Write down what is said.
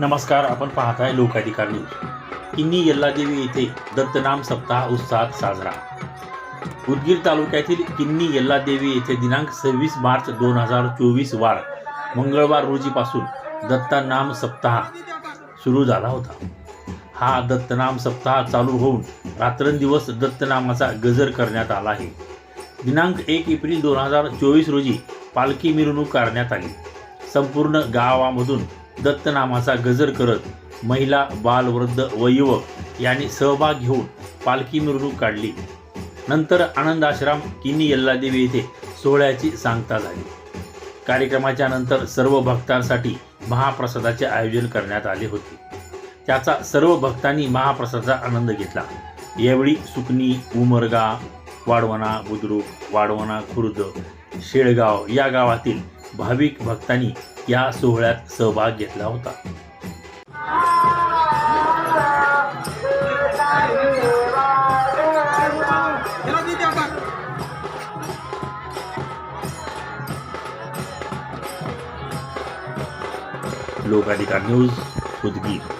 नमस्कार आपण पाहताय लोकाधिकार न्यूज. किन्नी यल्लादेवी येथे दत्तनाम सप्ताह उत्साहात साजरा. उदगीर तालुक्यातील किन्नी यल्लादेवी येथे दिनांक सव्वीस मार्च दोन हजार चोवीस वार मंगळवार रोजीपासून दत्तनाम सप्ताह सुरू झाला होता. हा दत्तनाम सप्ताह चालू होऊन रात्रंदिवस दत्तनामाचा गजर करण्यात आला आहे. दिनांक एक एप्रिल दोन हजार चोवीस रोजी पालखी मिरवणूक करण्यात आली. संपूर्ण गावामधून दत्तनामाचा गजर करत महिला बालवृद्ध व युवक यांनी सहभाग घेऊन पालखी मिरवणूक काढली. नंतर आनंद आश्रम किन्नी यल्लादेवी येथे सोहळ्याची सांगता झाली. कार्यक्रमाच्या नंतर सर्व भक्तांसाठी महाप्रसादाचे आयोजन करण्यात आले होते. त्याचा सर्व भक्तांनी महाप्रसादाचा आनंद घेतला. यावेळी सुकणी उमरगा वाडवणा बुद्रुक वाडवणा खुर्द शेळगाव या गावातील भाविक भक्तांनी या सोहळ्यात सहभाग घेतला होता. लोकाधिकार न्यूज उदगीर.